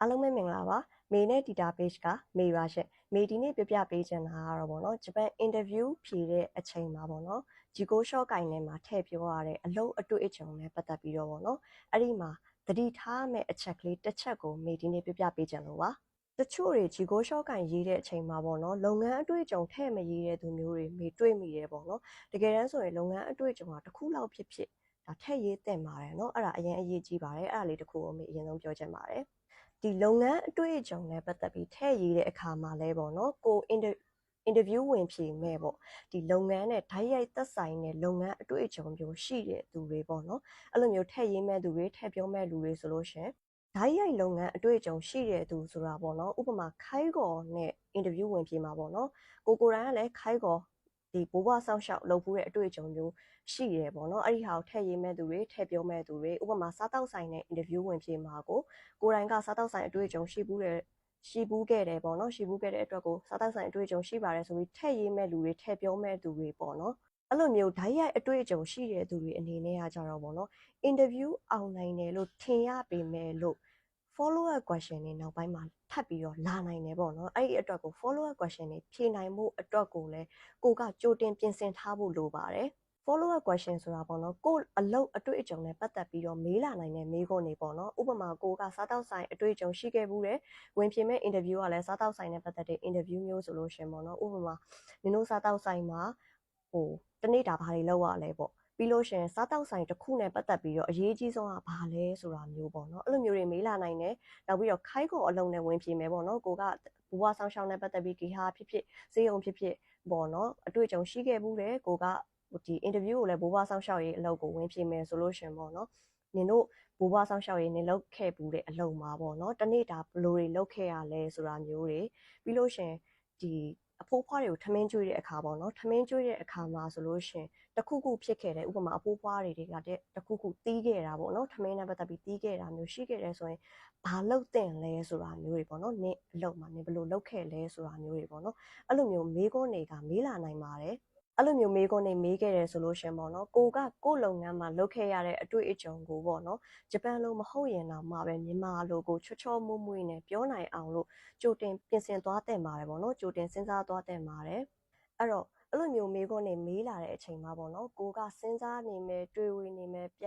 အားလုံးပဲမင်္ဂလာပါမေနဲ့ data page ကမေပါရှင့်မေဒီနေ့ပြပြပေးချင်တာကတော့ဗောနော်ဂျပန် interview ဖြေတဲ့အချိန်မှာဗောနော်ဂျီကိုရှော့ကိုင်ထဲမှာထည့်ပြောရတဲ့အလုပ်အတွေ့အကြုံနဲ့ပတ်သက်ပြီးတော့ဗောနော်အဲ့ဒီမှာတတိထားမဲ့အချက်ကလေးတစ်ချက်ကိုမေဒီနေ့ပြပြပေးချင်လို့ပါတချို့တွေဂျီကိုရှော့ကန်ရေးတဲ့အချိန်မှာပေါ့နော်လုပ်ငန်းအတွေ့အကြုံထည့်မရေးတဲ့သူမျိုးတွေမေတွေ့မိတယ်ပေါ့နော်တကယ်တမ်းဆိုရင်လုပ်ငန်းအတွေ့အကြုံကတစ်ခုလောက်ဖြစ်ဖြစ်ဒါထည့်ရေးတင်ပါတယ်နော်အဲ့ဒါအရင်အရေးကြီးပါတယ်အဲ့ဒါလေးတစ်ခုကိုမေအရင်ဆုံးပြောချင်ပါတယ် ဒီလုပ်ငန်းအတွေ့အကြုံနဲ့ပတ်သက်ပြီးထည့်ရေးတဲ့အခါမှာလဲပေါ့နော်ကို interview ဝင်ဖြေမဲ့ပေါ့ဒီလုပ်ငန်းနဲ့ဓာတ်ရိုက်သက်ဆိုင်တဲ့လုပ်ငန်းအတွေ့အကြုံမျိုးရှိတဲ့သူတွေပေါ့နော်အဲ့လိုမျိုးထည့်ရေးမဲ့သူတွေထည့်ပြောမဲ့လူတွေဆိုလို့ရှင်ဓာတ်ရိုက်လုပ်ငန်းအတွေ့အကြုံရှိတဲ့သူဆိုတာပေါ့နော်ဥပမာခိုင်းကော်နဲ့ interview ဝင်ဖြေမှာပေါ့နော်ကိုကိုရိုင်းကလည်းခိုင်းကော် ဒီဘိုးဘွားဆောင်းရှောက်လုပ်ဖူးတဲ့အတွေ့အကြုံမျိုးရှိတယ်ပေါ့နော်အဲ့ဒီဟာကိုထည့်ရေးမဲ့သူတွေထည့်ပြောမဲ့သူတွေဥပမာစားတောက်ဆိုင်နဲ့ interview ဝင်ဖြေမှာကိုကိုရိုင်းကစားတောက်ဆိုင်အတွေ့အကြုံရှိဘူးတဲ့ရှိဘူးခဲ့တယ်ပေါ့နော်ရှိဘူးခဲ့တဲ့အတွက်ကိုစားတောက်ဆိုင်အတွေ့အကြုံရှိပါတယ်ဆိုပြီးထည့်ရေးမဲ့လူတွေထည့်ပြောမဲ့သူတွေပေါ့နော်အဲ့လိုမျိုးဓာတ်ရိုက်အတွေ့အကြုံရှိတဲ့သူတွေအနေနဲ့ကကြတော့ပေါ့နော် interview အောင်နိုင်တယ်လို့ထင်ရပေမဲ့လို့ follow up question တွေနောက်ပိုင်းမှာထပ်ပြီးတော့လာနိုင်တယ်ပေါ့နော်အဲ့ဒီအတွက်ကို follow up question တွေဖြေနိုင်မှုအတွက်ကိုလည်းကိုကကြိုတင်ပြင်ဆင်ထားဖို့လိုပါတယ် follow up question ဆိုတာပေါ့နော်ကိုအလုပ်အတွေ့အကြုံနဲ့ပတ်သက်ပြီးတော့မေးလာနိုင်တဲ့မေးခွန်းတွေပေါ့နော်ဥပမာကိုကစားတောက်ဆိုင်အတွေ့အကြုံရှိခဲ့ဘူးတယ်ဝင်ဖြေမဲ့ interview ကလည်းစားတောက်ဆိုင်နဲ့ပတ်သက်တဲ့ interview မျိုးဆိုလို့ရှင်ပေါ့နော်ဥပမာနင်တို့စားတောက်ဆိုင်မှာဟိုတနေ့တာဘာတွေလုပ်ရလဲပေါ့ ပြီးလို့ရှင်စားတောက်ဆိုင်တစ်ခုနဲ့ပတ်သက်ပြီးတော့အရေးကြီးဆုံးကဘာလဲဆိုတာမျိုးပေါ့နော်အဲ့လိုမျိုးတွေမေးလာနိုင်တယ်နောက်ပြီးတော့ခိုင်းကော်အလုံးနဲ့ဝင်ဖြေမယ်ပေါ့နော်ကိုကဘူဝဆောင်းရှောင်းနဲ့ပတ်သက်ပြီးဂီဟာဖြစ်ဖြစ်စေးုံဖြစ်ဖြစ်ပေါ့နော်အတွေ့အကြုံရှိခဲ့ဘူးတယ်ကိုကဒီ interview ကိုလည်းဘိုးဘွားဆောင်းရှောက်ရေးအလုပ်ကိုဝင်ဖြေမယ်ဆိုလို့ရှင်ပေါ့နော်နင်တို့ဘိုးဘွားဆောင်းရှောက်ရေးနင်လုပ်ခဲ့ဘူးတဲ့အလုပ်မှာပေါ့နော်တနေ့တာဘယ်လိုတွေလုပ်ခဲ့ရလဲဆိုတာမျိုးတွေပြီးလို့ရှင်ဒီ အဖိုးဖွားတွေကိုထမင်းကျွေးတဲ့အခါပေါ့နော်ထမင်းကျွေးတဲ့အခါမှာဆိုလို့ရှင်တခုခုဖြစ်ခဲ့တယ်ဥပမာအဖိုးဖွားတွေတွေကတတခုခုတီးခဲ့တာပေါ့နော်ထမင်းနဲ့ပတ်သက်ပြီးတီးခဲ့တာမျိုးရှိခဲ့တယ်ဆိုရင်ဘာလုပ်တင်လဲဆိုတာမျိုးတွေပေါ့နော်နင်အလုပ်မှာနင်ဘယ်လိုလုပ်ခဲ့လဲဆိုတာမျိုးတွေပေါ့နော်အဲ့လိုမျိုးမေးခွန်းတွေကမေးလာနိုင်ပါတယ် အဲ့လိုမျိုးမေးခွန်းတွေမေးခဲ့တယ်ဆိုလို့ရှင်ပေါ့နော်ကိုကကိုလုပ်ငန်းမှာလုပ်ခဲ့ရတဲ့အတွေ့အကြုံကိုပေါ့နော်ဂျပန်လိုမဟုတ်ရင်တော့မှပဲမြန်မာလိုကိုချောချောမွေ့မွေ့နဲ့ပြောနိုင်အောင်လို့ကြိုတင်ပြင်ဆင်သွားတင်ပါတယ်ပေါ့နော်ကြိုတင်စဉ်းစားသွားတင်ပါတယ်အဲ့တော့အဲ့လိုမျိုးမေးခွန်းတွေမေးလာတဲ့အချိန်မှာပေါ့နော်ကိုကစဉ်းစားနေမယ်တွေးဝေနေ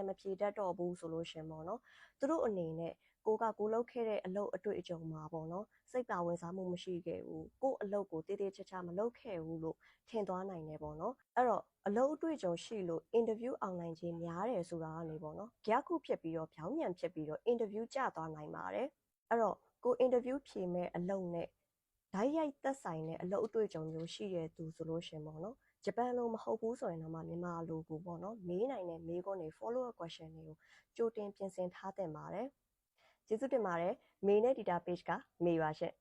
မယ်ပြန်မဖြေတတ်တော့ဘူးဆိုလို့ရှင်ပေါ့နော်သူတို့အနေနဲ့ကိုကကိုလုပ်ခဲ့တဲ့အလုပ်အတွေ့အကြုံမှာပေါ့နော်စိတ်ပါဝင်စားမှုမရှိခဲ့ဘူးကို့အလုပ်ကိုတည်တည်ချာချာမလုပ်ခဲ့ဘူးလို့ထင်သွားနိုင်တယ်ပေါ့နော်အဲ့တော့အလုပ်အတွေ့အကြုံရှိလို့ interview အောင်နိုင်ခြင်းများတယ်ဆိုတာကနေပေါ့နော်ကြက်ခုဖြစ်ပြီးတော့ဖြောင်းမြန်ဖြစ်ပြီးတော့ interview ကျသွားနိုင်ပါတယ်အဲ့တော့ကို interview ဖြေမဲ့အလုပ်နဲ့ ဓာတ်ရိုက်သက်ဆိုင်တဲ့အလုပ်အတွေ့အကြုံမျိုးရှိတဲ့သူဆိုလို့ရှင်ပေါ့နော်ဂျပန်လိုမဟုတ်ဘူးဆိုရင်တော့မှမြန်မာလိုကိုပေါ့နော်မေးနိုင်တဲ့မေးခွန်းတွေ follow up question တွေကိုကြိုတင်ပြင်ဆင်ထားသင့်ပါတယ်ကျေးဇူးတင်ပါတယ်မေနဲ့ data page ကမေပါရှင့်